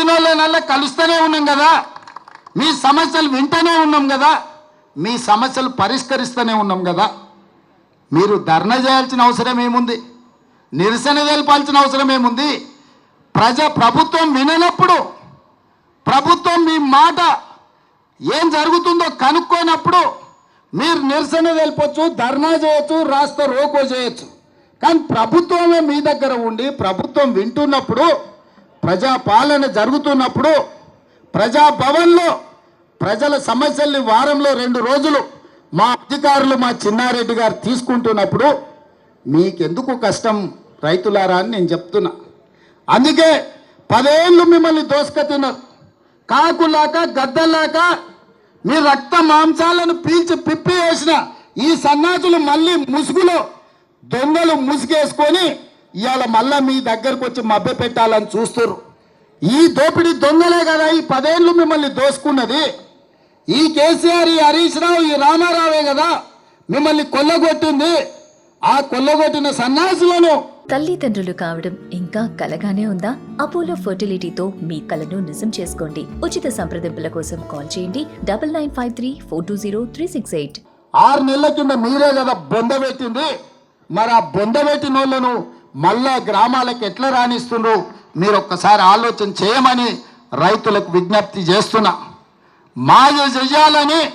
వచ్చిన కలుస్తూనే ఉన్నాం కదా. మీ సమస్యలు వింటూనే ఉన్నాం కదా. మీ సమస్యలు పరిష్కరిస్తూనే ఉన్నాం కదా. మీరు ధర్నా చేయాల్సిన అవసరం ఏముంది? నిరసన తెలపాల్సిన అవసరం ఏముంది? ప్రజ ప్రభుత్వం విననప్పుడు ప్రభుత్వం మీ మాట ఏం జరుగుతుందో కనుక్కోనప్పుడు మీరు నిరసన తెలపొచ్చు ధర్నా చేయొచ్చు రాస్తా రోకో చేయొచ్చు. కానీ ప్రభుత్వమే మీ దగ్గర ఉండి ప్రభుత్వం వింటున్నప్పుడు ప్రజాపాలన జరుగుతున్నప్పుడు ప్రజాభవన్లో ప్రజల సమస్యల్ని వారంలో రెండు రోజులు మా అధికారులు మా చిన్నారెడ్డి గారు తీసుకుంటున్నప్పుడు మీకెందుకు కష్టం రైతులారా అని నేను చెప్తున్నా. అందుకే పదేళ్ళు మిమ్మల్ని దోసుకతిన్నారు కాకులాక గద్దలాక మీ రక్త మాంసాలను పీల్చి పిప్పి వేసిన ఈ సన్నాసులు మళ్ళీ ముసుగులో దొంగలు ముసుగేసుకొని ఇవాళ మళ్ళా మీ దగ్గరకు వచ్చి మభ్య పెట్టాలని చూస్తున్నారు ఈ దోపిడీ దొంగలే కదా ఈ పదేళ్ళు మిమ్మల్ని దోసుకున్నది. ఈ కేసీఆర్ ఈ హరీష్ రావు ఈ రామారావే కదా మిమ్మల్ని కొల్లగొట్టింది. ఆ కొల్లగొట్టిన సన్నాసులను తల్లిదండ్రులు కావడం ఇంకా కలగానే ఉందా? అపోలో ఫర్టిలిటీతో మీ కలను నిజం చేసుకోండి. ఉచిత సంప్రదింపుల కోసం కాల్ చేయండి. Double nine five three four two zero three six eight. ఆరు నెలల కింద మీరే కదా బొంద పెట్టింది. మరి ఆ బొంద పెట్టిన వాళ్ళను మళ్ళా గ్రామాలకు ఎట్లా రాణిస్తుండ్రు? మీరు ఒక్కసారి ఆలోచన చేయమని రైతులకు విజ్ఞప్తి చేస్తున్నా. మాయ చెయ్యాలని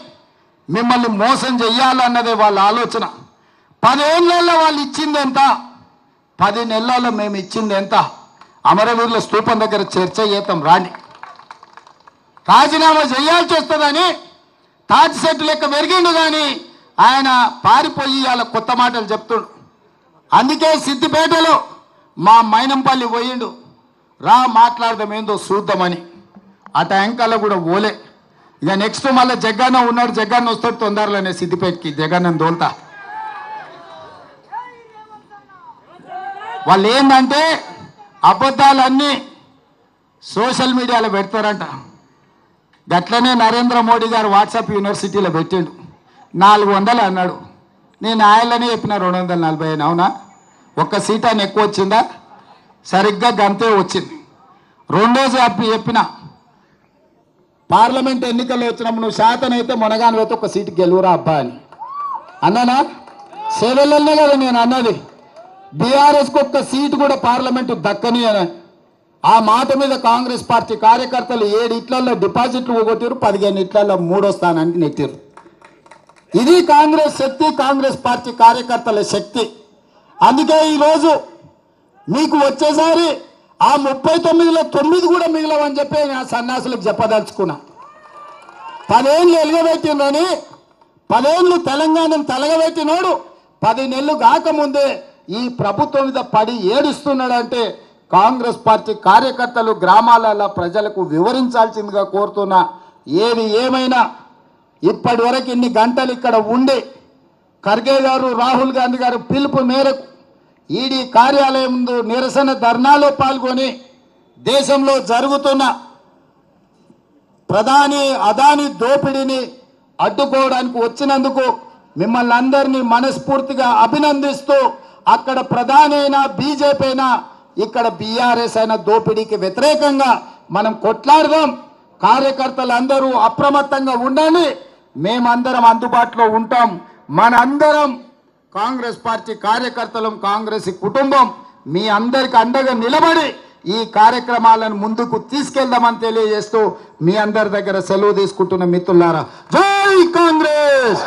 మిమ్మల్ని మోసం చెయ్యాలన్నదే వాళ్ళ ఆలోచన. పదేళ్ళల్లో వాళ్ళు ఇచ్చింది ఎంత? పది నెలల్లో మేము ఇచ్చింది ఎంత? అమరవీరుల స్థూపం దగ్గర చర్చ చేద్దాం రాణి రాజీనామా చేయాల్సి వస్తుందని తాటి సెట్టు లెక్క పెరిగిండు కానీ ఆయన పారిపోయి వాళ్ళ కొత్త మాటలు చెప్తుడు. అందుకే సిద్దిపేటలో మా మైనంపల్లి పోయిండు. రా మాట్లాడదాం ఏందో చూద్దామని. ఆ ట్యాంకల్లో కూడా పోలే. ఇక నెక్స్ట్ మళ్ళీ జగ్గన్న ఉన్నాడు జగ్గన్న వస్తాడు తొందరలోనే సిద్దిపేటకి. జగన్న దోల్తా వాళ్ళు ఏంటంటే అబద్ధాలన్నీ సోషల్ మీడియాలో పెడతారంట. గట్లనే నరేంద్ర మోడీ గారు వాట్సాప్ యూనివర్సిటీలో పెట్టిండు. నాలుగు వందలు అన్నాడు. నేను ఆయననే చెప్పిన రెండు వందల నలభై ఐదు అవునా? ఒక్క సీట్ అని ఎక్కువ వచ్చిందా? సరిగ్గా గంతే వచ్చింది. రెండోది చెప్పి చెప్పిన పార్లమెంట్ ఎన్నికల్లో వచ్చినప్పుడు నువ్వు శాతం అయితే మునగాను అయితే ఒక సీటు గెలువురా అబ్బా అని. అన్నానా? సేవలనే కదా నేను అన్నది. బీఆర్ఎస్కి ఒక్క సీటు కూడా పార్లమెంటు దక్కని అని. ఆ మాట మీద కాంగ్రెస్ పార్టీ కార్యకర్తలు ఏడు ఇట్లలో డిపాజిట్లు పోగొట్టారు పదిహేను ఇట్లలో మూడో స్థానానికి నెట్టారు ఇది కాంగ్రెస్ శక్తి కాంగ్రెస్ పార్టీ కార్యకర్తల శక్తి. అందుకే ఈరోజు మీకు వచ్చేసారి ఆ ముప్పై తొమ్మిదిలో తొమ్మిది కూడా మిగిలవని చెప్పి నా సన్యాసులకు చెప్పదలుచుకున్నా. పదేళ్ళు ఎలుగబెట్టిందని పదేళ్ళు తెలంగాణను తెలగబెట్టినోడు పది నెలలు కాకముందే ఈ ప్రభుత్వం మీద పడి ఏడుస్తున్నాడంటే కాంగ్రెస్ పార్టీ కార్యకర్తలు గ్రామాలలో ప్రజలకు వివరించాల్సిందిగా కోరుతున్నా. ఏది ఏమైనా ఇప్పటి వరకు ఇన్ని గంటలు ఇక్కడ ఉండి ఖర్గే గారు రాహుల్ గాంధీ గారు పిలుపు మేరకు ఈడీ కార్యాలయం ముందు నిరసన ధర్నాలో పాల్గొని దేశంలో జరుగుతున్న ప్రధాని అదాని దోపిడీని అడ్డుకోవడానికి వచ్చినందుకు మిమ్మల్ని అందరినీ మనస్ఫూర్తిగా అభినందిస్తూ అక్కడ ప్రధాని అయినా బీజేపీ అయినా ఇక్కడ బీఆర్ఎస్ అయిన దోపిడీకి వ్యతిరేకంగా మనం కొట్లాడదాం. కార్యకర్తలందరూ అప్రమత్తంగా ఉండాలి మేమందరం అందుబాటులో ఉంటాం. మనందరం కాంగ్రెస్ పార్టీ కార్యకర్తలం కాంగ్రెస్ కుటుంబం మీ అందరికి అండగా నిలబడి ఈ కార్యక్రమాలను ముందుకు తీసుకెళ్దామని తెలియజేస్తూ మీ అందరి దగ్గర సెలవు తీసుకుంటున్న మిత్రులారా జై కాంగ్రెస్!